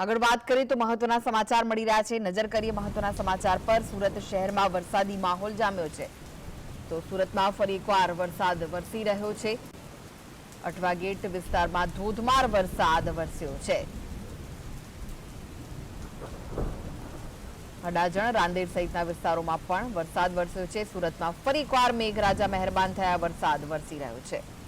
આગળ વાત કરીએ તો મહત્વના સમાચાર મળી રહ્યા છે. નજર કરીએ મહત્વના સમાચાર પર. સુરત શહેરમાં વરસાદી માહોલ જામ્યો છે. તો સુરતમાં ફરી એકવાર વરસાદ વરસી રહ્યો છે. અઠવા ગેટ વિસ્તારમાં ધોધમાર વરસાદ વરસ્યો છે. અડાજણ, રાંદેર સહિતના વિસ્તારોમાં પણ વરસાદ વરસ્યો છે. સુરતમાં ફરી એકવાર મેઘરાજા મહેરબાન થયા વરસાદ વરસી રહ્યો છે.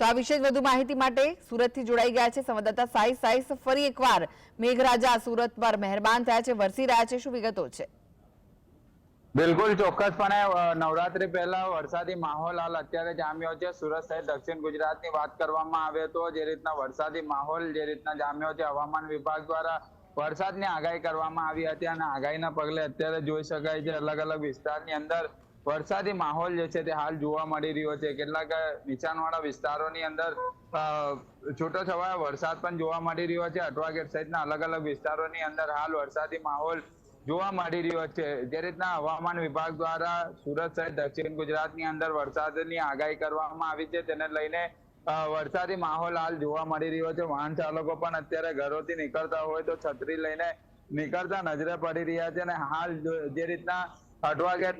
તો આ વિશે વધુ માહિતી માટે સુરતથી જોડાઈ ગયા છે સંવાદદાતા સાઈ સાઈસ ફરી એકવાર મેઘરાજા સુરત પર મહેરબાન થયા છે, વરસી રહ્યા છે, શું વિગતો છે? બિલકુલ, ચોક્કસપણે નવરાત્રી પહેલા વરસાદી માહોલ હાલ અત્યારે જામ્યો છે. સુરત સહિત દક્ષિણ ગુજરાતની વાત કરવામાં આવે તો જે રીતના વરસાદી માહોલ, જે રીતના જામ્યો છે, હવામાન વિભાગ દ્વારા વરસાદની આગાહી કરવામાં આવી હતી અને આગાહીના પગલે અત્યારે જોઈ શકાય છે અલગ અલગ વિસ્તારની અંદર વરસાદી માહોલ જે છે તે હાલ જોવા મળી રહ્યો છે. કેટલાક નીચાણવાળા વિસ્તારોની અંદર છૂટો છવાયો વરસાદ પણ જોવા મળી રહ્યો છે. અઠવાગેટ સહિતના અલગ અલગ વિસ્તારોની અંદર હાલ વરસાદી માહોલ જોવા મળી રહ્યો છે. જે રીતના હવામાન વિભાગ દ્વારા સુરત સહિત દક્ષિણ ગુજરાતની અંદર વરસાદની આગાહી કરવામાં આવી છે. તેને લઈને વરસાદી માહોલ હાલ જોવા મળી રહ્યો છે. વાહન ચાલકો પણ અત્યારે ઘરોથી નીકળતા હોય તો છત્રી લઈને નીકળતા નજરે પડી રહ્યા છે અને હાલ જે રીતના અટવા ગેટ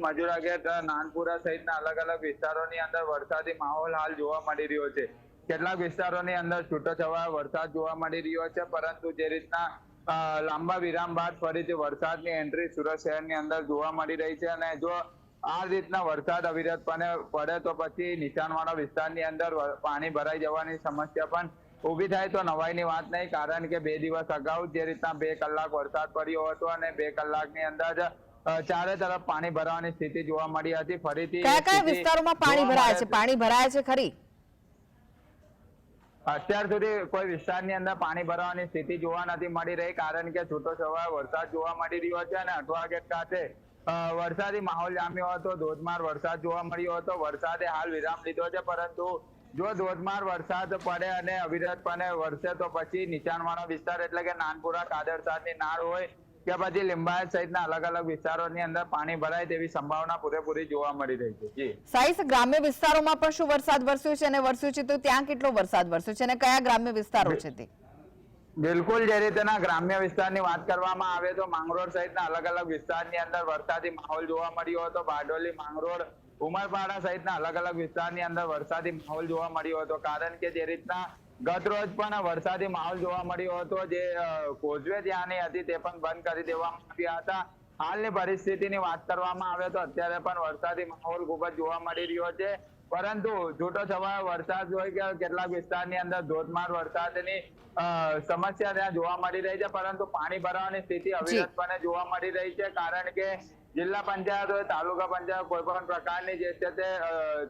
નાનપુરા સહિતના અલગ અલગ વિસ્તારોની અંદર વરસાદી માહોલ હાલ જોવા મળી રહ્યો છે. કેટલાક વિસ્તારોની અંદર છૂટોછવાયો વરસાદ જોવા મળી રહ્યો છે, પરંતુ જે રીતના લાંબા વિરામ બાદ ફરીથી વરસાદની એન્ટ્રી સુરત શહેરની અંદર જોવા મળી રહી છે અને જો આ રીતના વરસાદ અવિરતપણે પડે તો પછી નીચાણવાળા વિસ્તારની અંદર પાણી ભરાઈ જવાની સમસ્યા પણ ઊભી થાય તો નવાઈની વાત નહીં, કારણ કે બે દિવસ અગાઉ જે રીતના બે કલાક વરસાદ પડ્યો હતો અને બે કલાકની અંદર ચારે તરફ પાણી ભરાવાની સ્થિતિ જોવા મળી હતી. ફરીથી કયા કયા વિસ્તારોમાં પાણી ભરાયા છે? પાણી ભરાયા છે ખરી? અત્યાર સુધી કોઈ વિસ્તારની અંદર પાણી ભરાવાની સ્થિતિ જોવા નથી મળી રહી કારણ કે છૂટો છવાયો વરસાદ જોવા મળી રહ્યો છે અને અઠવા ગેટ ખાતે વરસાદી માહોલ જામ્યો હતો. ધોધમાર વરસાદ જોવા મળ્યો હતો. વરસાદે હાલ વિરામ લીધો છે પરંતુ જો ધોધમાર વરસાદ પડે અને અવિરતપણે વરસે તો પછી નીચાણવાળો વિસ્તાર એટલે કે નાનપુરા કાદરસાદની નાળ હોય કે પછી લિંબાયત સહિતના અલગ અલગ વિસ્તારોની અંદર પાણી ભરાય તેવી સંભાવના પૂરેપૂરી જોવા મળી રહી છે. જી. સાઈસ ગ્રામ્ય વિસ્તારોમાં પણ શું વરસાદ વરસ્યો છે અને વરસ્યો છે તો ત્યાં કેટલો વરસાદ વરસ્યો છે અને કયા ગ્રામ્ય વિસ્તારો છે તે? બિલકુલ જે રીતના ગ્રામ્ય વિસ્તારની વાત કરવામાં આવે તો માંગરોળ સહિતના અલગ અલગ વિસ્તારની અંદર વરસાદી માહોલ જોવા મળ્યો હતો. બારડોલી માંગરોળ ઉમરપાડા સહિતના અલગ અલગ વિસ્તારની અંદર વરસાદી માહોલ જોવા મળ્યો હતો. કારણ કે જે રીતના ગત રોજ પણ વરસાદી માહોલ જોવા મળ્યો હતો જે કોઝવે ત્યાંની હતી તે પણ બંધ કરી દેવામાં આવ્યા હતા. હાલની પરિસ્થિતિની વાત કરવામાં આવે તો અત્યારે પણ વરસાદી માહોલ ખૂબ જ જોવા મળી રહ્યો છે. પરંતુ છૂટો છવાયો વરસાદ હોય કે કેટલાક વિસ્તારની અંદર ધોધમાર વરસાદની સમસ્યા ત્યાં જોવા મળી રહી છે. પરંતુ પાણી ભરાવાની સ્થિતિ અવિરતપણે જોવા મળી રહી છે. કારણ કે જિલ્લા પંચાયત હોય તાલુકા પંચાયત કોઈ પણ પ્રકારની જે છે તે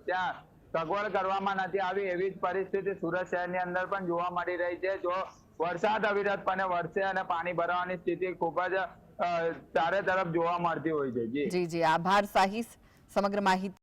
ત્યાં સગવડ કરવામાં નથી આવી એવી જ પરિસ્થિતિ સુરત શહેરની અંદર પણ જોવા મળી રહી છે. જો વરસાદ અવિરતપણે વરસે અને પાણી ભરાવાની સ્થિતિ ખૂબ જ ચારે તરફ જોવા મળતી હોય છે. જી જી. આભાર, સાહિસ. સમગ્ર માહિતી